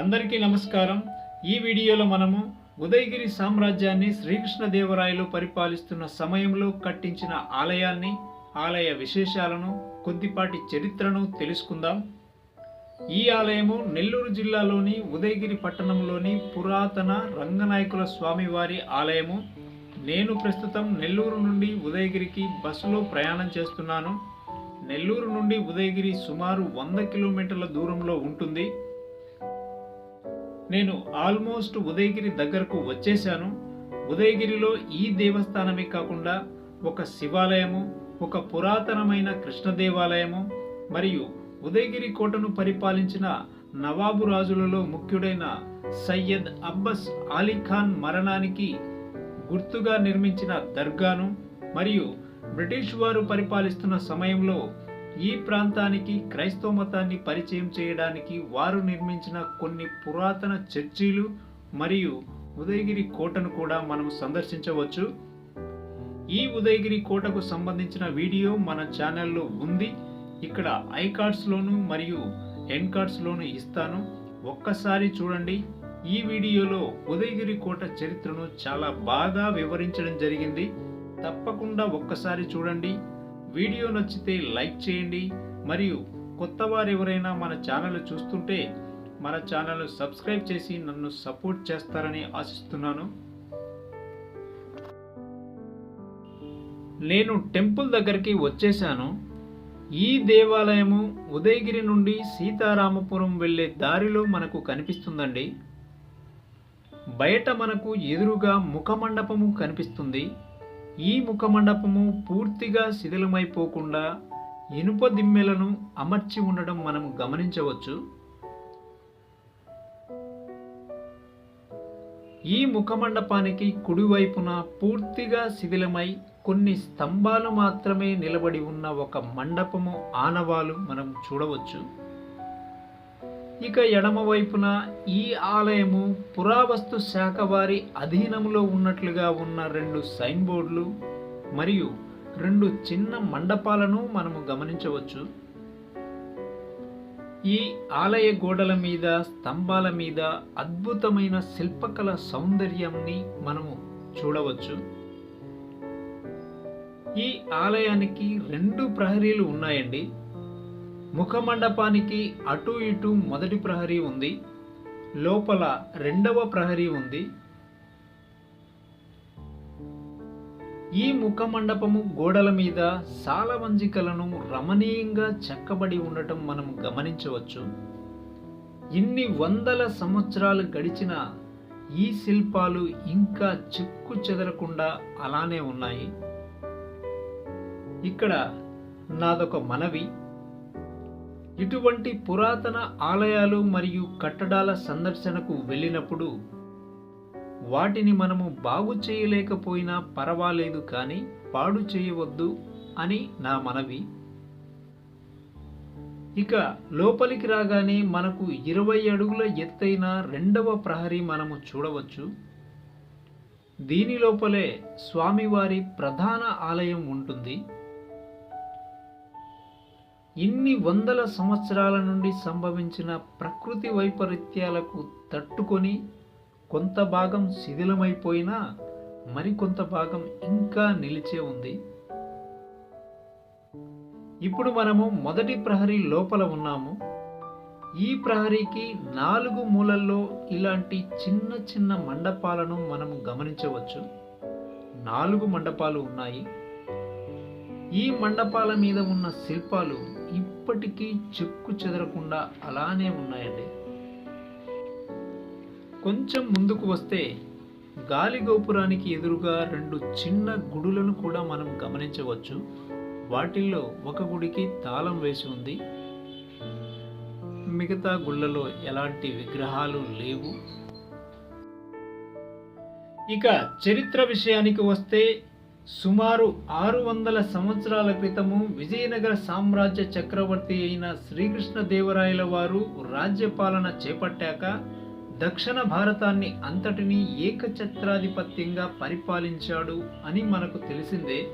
అందరికీ నమస్కారం. ఈ వీడియోలో మనము ఉదయగిరి సామ్రాజ్యాన్ని శ్రీకృష్ణదేవరాయలు పరిపాలిస్తున్న సమయంలో కట్టించిన ఆలయాన్ని ఆలయ విశేషాలను కొద్దిపాటి చరిత్రను తెలుసుకుందాం. ఈ ఆలయము నెల్లూరు జిల్లాలోని ఉదయగిరి పట్టణంలోని పురాతన రంగనాయకుల స్వామివారి ఆలయము. నేను ప్రస్తుతం నెల్లూరు నుండి ఉదయగిరికి బస్సులో ప్రయాణం చేస్తున్నాను. నెల్లూరు నుండి ఉదయగిరి సుమారు వంద కిలోమీటర్ల దూరంలో ఉంటుంది. నేను ఆల్మోస్ట్ ఉదయగిరి దగ్గరకు వచ్చేసాను ఉదయగిరిలో ఈ దేవస్థానమే కాకుండా ఒక శివాలయము ఒక పురాతనమైన కృష్ణ దేవాలయము మరియు ఉదయగిరి కోటను పరిపాలించిన నవాబు రాజులలో ముఖ్యుడైన సయ్యద్ అబ్బస్ అలీ ఖాన్ మరణానికి గుర్తుగా నిర్మించిన దర్గాను మరియు బ్రిటిష్ వారు పరిపాలిస్తున్న సమయంలో ఈ ప్రాంతానికి క్రైస్తవ మతాన్ని పరిచయం చేయడానికి వారు నిర్మించిన కొన్ని పురాతన చర్చీలు మరియు ఉదయగిరి కోటను కూడా మనం సందర్శించవచ్చు. ఈ ఉదయగిరి కోటకు సంబంధించిన వీడియో మన ఛానల్లో ఉంది. ఇక్కడ ఐ కార్డ్స్లోను మరియు ఎన్ కార్డ్స్లోను ఇస్తాను. ఒక్కసారి చూడండి. ఈ వీడియోలో ఉదయగిరి కోట చరిత్రను చాలా బాగా వివరించడం జరిగింది. తప్పకుండా ఒక్కసారి చూడండి. వీడియో నచ్చితే లైక్ చేయండి మరియు కొత్త వారు ఎవరైనా మన ఛానల్ చూస్తుంటే మన ఛానల్ సబ్స్క్రైబ్ చేసి నన్ను సపోర్ట్ చేస్తారని ఆశిస్తున్నాను. నేను టెంపుల్ దగ్గరికి వచ్చేసాను ఈ దేవాలయము ఉదయగిరి నుండి సీతారామపురం వెళ్ళే దారిలో మనకు కనిపిస్తుందండి. బయట మనకు ఎదురుగా ముఖమండపము కనిపిస్తుంది. ఈ ముఖమండపము పూర్తిగా శిథిలమైపోకుండా ఇనుప దిమ్మెలను అమర్చి ఉండడం మనం గమనించవచ్చు. ఈ ముఖమండపానికి కుడివైపున పూర్తిగా శిథిలమై కొన్ని స్తంభాలు మాత్రమే నిలబడి ఉన్న ఒక మండపము ఆనవాలు మనం చూడవచ్చు. ఇక ఎడమ వైపున ఈ ఆలయము పురావస్తు శాఖ వారి అధీనంలో ఉన్నట్లుగా ఉన్న రెండు సైన్ బోర్డులు మరియు రెండు చిన్న మండపాలను మనము గమనించవచ్చు. ఈ ఆలయ గోడల మీద స్తంభాల మీద అద్భుతమైన శిల్పకళ సౌందర్యాన్ని మనము చూడవచ్చు. ఈ ఆలయానికి రెండు ప్రహరీలు ఉన్నాయండి. ముఖమండపానికి అటు ఇటు మొదటి ప్రహరీ ఉంది. లోపల రెండవ ప్రహరీ ఉంది. ఈ ముఖమండపము గోడల మీద సాలవంజికలను రమణీయంగా చెక్కబడి ఉండటం మనం గమనించవచ్చు. ఇన్ని వందల సంవత్సరాలు గడిచిన ఈ శిల్పాలు ఇంకా చెక్కు చెదరకుండా అలానే ఉన్నాయి. ఇక్కడ నాదొక మనవి. ఇటువంటి పురాతన ఆలయాలు మరియు కట్టడాల సందర్శనకు వెళ్ళినప్పుడు వాటిని మనము బాగు చేయలేకపోయినా పర్వాలేదు కానీ పాడు చేయవద్దు అని నా మనవి. ఇక లోపలికి రాగానే మనకు ఇరవై అడుగుల ఎత్తైన రెండవ ప్రహరీ మనము చూడవచ్చు. దీని లోపలే స్వామివారి ప్రధాన ఆలయం ఉంటుంది. ఇన్ని వందల సంవత్సరాల నుండి సంభవించిన ప్రకృతి వైపరీత్యాలకు తట్టుకొని కొంత భాగం శిథిలమైపోయినా మరికొంత భాగం ఇంకా నిలిచే ఉంది. ఇప్పుడు మనము మొదటి ప్రహరీ లోపల ఉన్నాము. ఈ ప్రహరీకి నాలుగు మూలల్లో ఇలాంటి చిన్న చిన్న మండపాలను మనము గమనించవచ్చు. నాలుగు మండపాలు ఉన్నాయి. ఈ మండపాల మీద ఉన్న శిల్పాలు ఇప్పటికీ చెక్కు చెదరకుండా అలానే ఉన్నాయండి. కొంచెం ముందుకు వస్తే గాలి గోపురానికి ఎదురుగా రెండు చిన్న గుడులను కూడా మనం గమనించవచ్చు. వాటిల్లో ఒక గుడికి తాళం వేసి ఉంది. మిగతా గుళ్ళలో ఎలాంటి విగ్రహాలు లేవు. ఇక చరిత్ర విషయానికి వస్తే సుమారు ఆరు వందల సంవత్సరాల క్రితము విజయనగర సామ్రాజ్య చక్రవర్తి అయిన శ్రీకృష్ణదేవరాయల వారు రాజ్యపాలన చేపట్టాక దక్షిణ భారతాన్ని అంతటినీ ఏకఛత్రాధిపత్యంగా పరిపాలించాడు అని మనకు తెలిసిందే.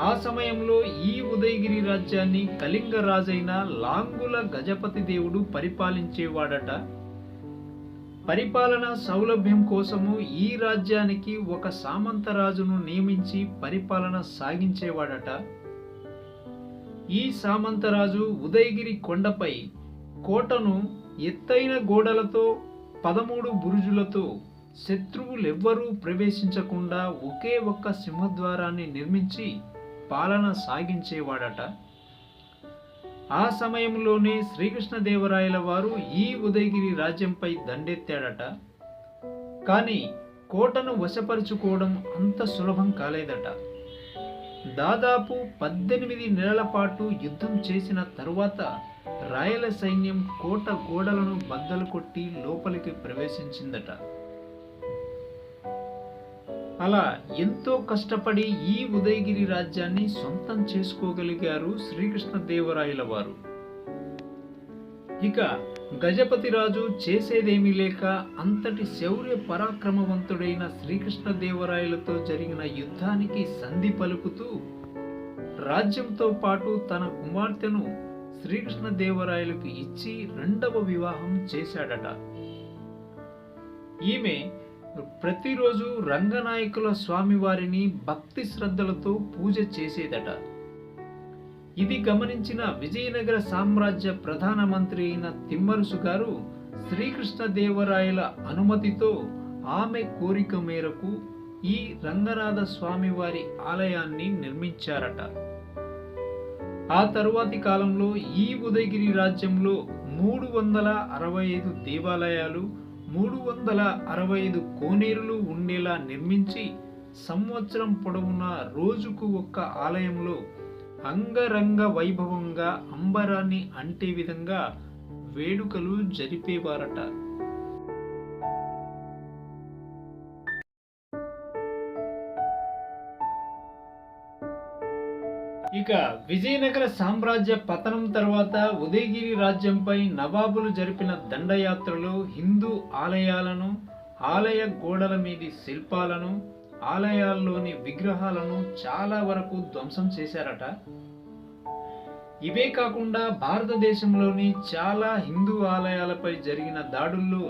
ఆ సమయంలో ఈ ఉదయగిరి రాజ్యాన్ని కళింగ రాజైన లాంగుల గజపతి దేవుడు పరిపాలించేవాడట. పరిపాలన సౌలభ్యం కోసము ఈ రాజ్యానికి ఒక సామంతరాజును నియమించి పరిపాలన సాగించేవాడట. ఈ సామంతరాజు ఉదయగిరి కొండపై కోటను ఎత్తైన గోడలతో పదమూడు బురుజులతో శత్రువులెవ్వరూ ప్రవేశించకుండా ఒకే ఒక్క సింహద్వారాన్ని నిర్మించి పాలన సాగించేవాడట. ఆ సమయంలోనే శ్రీకృష్ణదేవరాయల వారు ఈ ఉదయగిరి రాజ్యంపై దండెత్తాడట. కానీ కోటను వశపరుచుకోవడం అంత సులభం కాలేదట. దాదాపు పద్దెనిమిది నెలల పాటు యుద్ధం చేసిన తరువాత రాయల సైన్యం కోట గోడలను బద్దలు కొట్టి లోపలికి ప్రవేశించిందట. అలా ఎంతో కష్టపడి ఈ ఉదయగిరి రాజ్యాన్ని సొంతం చేసుకోగలిగారు శ్రీకృష్ణదేవరాయల వారు. ఇక గజపతి రాజు చేసేదేమీ లేక అంతటి శౌర్య పరాక్రమవంతుడైన శ్రీకృష్ణదేవరాయలతో జరిగిన యుద్ధానికి సంధి పలుకుతూ రాజ్యంతో పాటు తన కుమార్తెను శ్రీకృష్ణదేవరాయలకు ఇచ్చి రెండవ వివాహం చేశాడట. ఈమె ప్రతిరోజు రంగనాయకుల స్వామివారిని భక్తి శ్రద్ధలతో పూజ చేసేదట. ఇది గమనించిన విజయనగర సామ్రాజ్య ప్రధానమంత్రి అయిన తిమ్మరుసు గారు శ్రీకృష్ణదేవరాయల అనుమతితో ఆమె కోరిక మేరకు ఈ రంగనాథ స్వామివారి ఆలయాన్ని నిర్మించారట. ఆ తరువాతి కాలంలో ఈ ఉదయగిరి రాజ్యంలో మూడు వందల అరవై ఐదు దేవాలయాలు మూడు వందల అరవై ఐదు కోనేరులు ఉండేలా నిర్మించి సంవత్సరం పొడవునా రోజుకు ఒక్క ఆలయంలో అంగరంగ వైభవంగా అంబరాన్ని అంటే విధంగా వేడుకలు జరిపేవారట. ఇక విజయనగర సామ్రాజ్య పతనం తర్వాత ఉదయగిరి రాజ్యంపై నవాబులు జరిపిన దండయాత్రలు హిందూ ఆలయాలను ఆలయ గోడల మీది శిల్పాలను ఆలయాల్లోని విగ్రహాలను చాలా వరకు ధ్వంసం చేశారట. ఇవే కాకుండా భారతదేశంలోని చాలా హిందూ ఆలయాలపై జరిగిన దాడుల్లో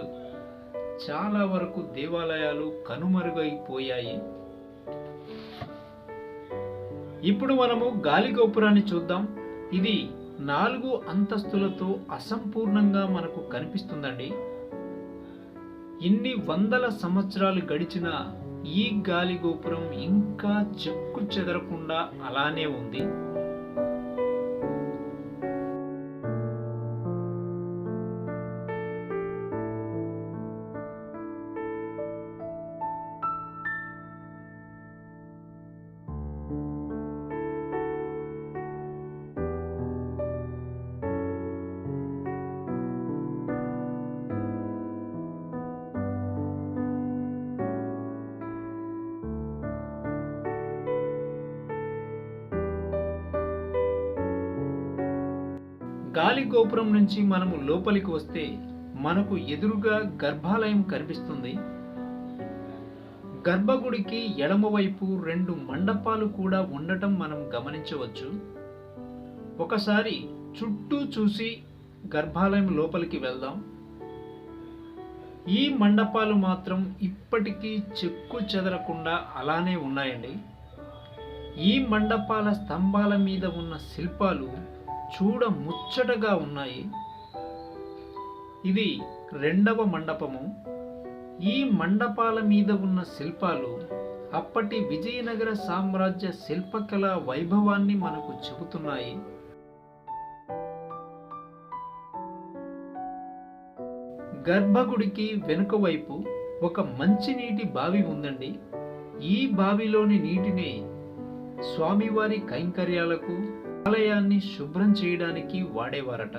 చాలా వరకు దేవాలయాలు కనుమరుగైపోయాయి. ఇప్పుడు మనము గాలి గోపురాన్ని చూద్దాం. ఇది నాలుగు అంతస్తులతో అసంపూర్ణంగా మనకు కనిపిస్తుందండి. ఇన్ని వందల సంవత్సరాలు గడిచిన ఈ గాలి గోపురం ఇంకా చెక్కు చెదరకుండా అలానే ఉంది. గాలి గోపురం నుంచి మనము లోపలికి వస్తే మనకు ఎదురుగా గర్భాలయం కనిపిస్తుంది. గర్భగుడికి ఎడమవైపు రెండు మండపాలు కూడా ఉండటం మనం గమనించవచ్చు. ఒకసారి చుట్టూ చూసి గర్భాలయం లోపలికి వెళ్దాం. ఈ మండపాలు మాత్రం ఇప్పటికీ చెక్కు చెదరకుండా అలానే ఉన్నాయండి. ఈ మండపాల స్తంభాల మీద ఉన్న శిల్పాలు చూడ ముచ్చటగా ఉన్నాయి. ఇది రెండవ మండపము. ఈ మండపాల మీద ఉన్న శిల్పాలు అప్పటి విజయనగర సామ్రాజ్య శిల్పకళ వైభవాన్ని మనకు చెబుతున్నాయి. గర్భగుడికి వెనుక వైపు ఒక మంచినీటి బావి ఉందండి. ఈ బావిలోని నీటిని స్వామివారి కైంకర్యాలకు ఆలయాన్ని శుభ్రం చేయడానికి వాడేవారట.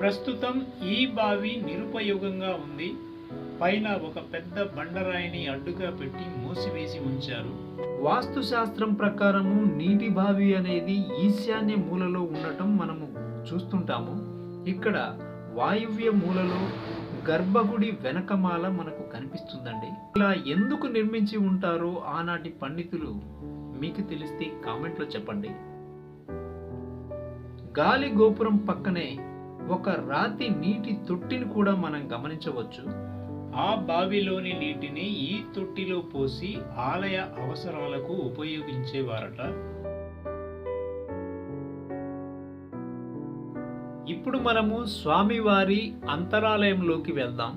ప్రస్తుతం ఈ బావి నిరుపయోగంగా ఉంది. పైన ఒక పెద్ద బండరాయిని అడ్డుగా పెట్టి మూసివేసి ఉంచారు. వాస్తు శాస్త్రం ప్రకారము నీటి బావి అనేది ఈశాన్య మూలలో ఉండటం మనము చూస్తుంటాము. ఇక్కడ వాయువ్య మూలలో గర్భగుడి వెనకమాల మనకు కనిపిస్తుందండి. ఇలా ఎందుకు నిర్మించి ఉంటారో ఆనాటి పండితులు మీకు తెలిస్తే కామెంట్లో చెప్పండి. గాలి గోపురం పక్కనే ఒక రాతి నీటి తొట్టిని కూడా మనం గమనించవచ్చు. ఆ బావిలోని నీటిని ఈ తొట్టిలో పోసి ఆలయ అవసరాలకు ఉపయోగించేవారట. ఇప్పుడు మనము స్వామివారి అంతరాలయంలోకి వెళ్దాం.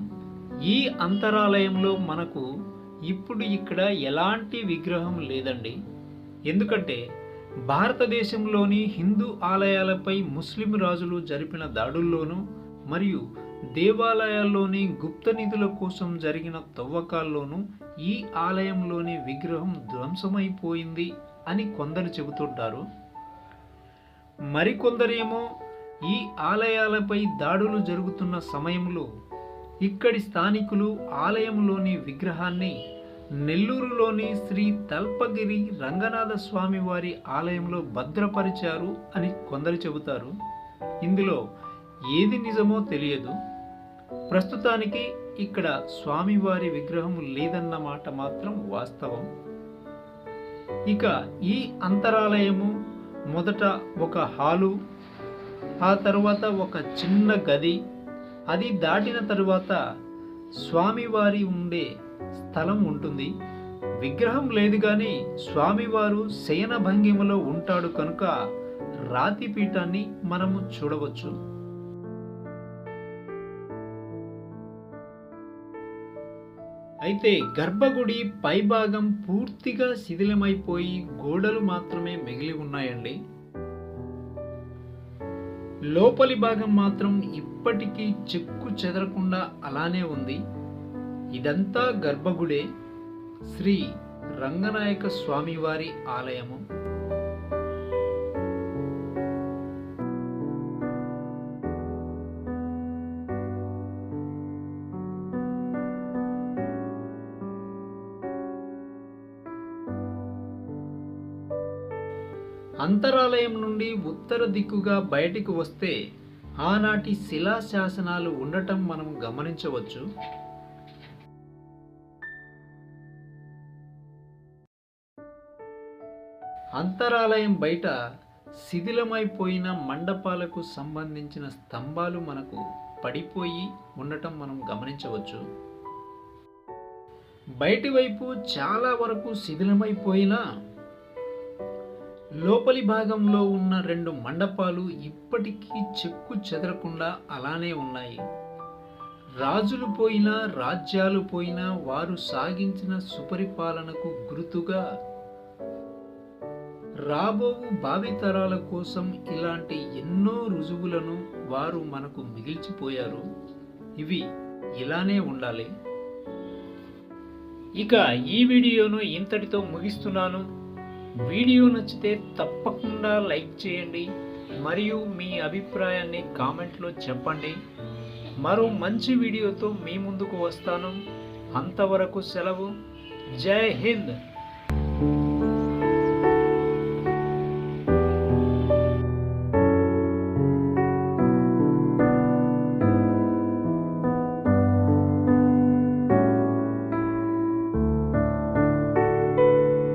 ఈ అంతరాలయంలో మనకు ఇప్పుడు ఇక్కడ ఎలాంటి విగ్రహం లేదండి. ఎందుకంటే భారతదేశంలోని హిందూ ఆలయాలపై ముస్లిం రాజులు జరిపిన దాడుల్లోనూ మరియు దేవాలయాల్లోని గుప్త నిధుల కోసం జరిగిన తవ్వకాల్లోనూ ఈ ఆలయంలోని విగ్రహం ధ్వంసమైపోయింది అని కొందరు చెబుతుంటారు. మరికొందరేమో ఈ ఆలయాలపై దాడులు జరుగుతున్న సమయంలో ఇక్కడి స్థానికులు ఆలయంలోని విగ్రహాన్ని నెల్లూరులోని శ్రీ తల్పగిరి రంగనాథ స్వామి వారి ఆలయంలో భద్రపరిచారు అని కొందరు చెబుతారు. ఇందులో ఏది నిజమో తెలియదు. ప్రస్తుతానికి ఇక్కడ స్వామివారి విగ్రహం లేదన్న మాట మాత్రం వాస్తవం. ఇక ఈ అంతరాలయము మొదట ఒక హాలు ఆ తర్వాత ఒక చిన్న గది అది దాటిన తరువాత స్వామివారి ఉండే స్థలం ఉంటుంది. విగ్రహం లేదు కానీ స్వామివారు శయన భంగిమలో ఉంటాడు కనుక రాతి పీఠాన్ని మనము చూడవచ్చు. అయితే గర్భగుడి పైభాగం పూర్తిగా శిథిలమైపోయి గోడలు మాత్రమే మిగిలి ఉన్నాయండి. లోపలి భాగం మాత్రం ఇప్పటికీ చెక్కు చెదరకుండా అలానే ఉంది. ఇదంతా గర్భగుడే శ్రీ రంగనాయక స్వామివారి ఆలయము. అంతరాలయం నుండి ఉత్తర దిక్కుగా బయటికి వస్తే ఆనాటి శిలా శాసనాలు ఉండటం మనం గమనించవచ్చు. అంతరాలయం బయట శిథిలమైపోయిన మండపాలకు సంబంధించిన స్తంభాలు మనకు పడిపోయి ఉండటం మనం గమనించవచ్చు. బయటి వైపు చాలా వరకు శిథిలమైపోయినా లోపలి భాగంలో ఉన్న రెండు మండపాలు ఇప్పటికీ చెక్కు చెదరకుండా అలానే ఉన్నాయి. రాజులు పోయినా రాజ్యాలు పోయినా వారు సాగించిన సుపరిపాలనకు గుర్తుగా రాబోవు భావితరాల కోసం ఇలాంటి ఎన్నో రుజువులను వారు మనకు మిగిల్చిపోయారు. ఇవి ఇలానే ఉండాలి. ఇక ఈ వీడియోను ఇంతటితో ముగిస్తున్నాను. వీడియో నచ్చితే తప్పకుండా లైక్ చేయండి. మరియు మీ అభిప్రాయాన్ని కామెంట్లో చెప్పండి. మరో మంచి వీడియోతో మీ ముందుకు వస్తాను. అంతవరకు సెలవు. జై హింద్.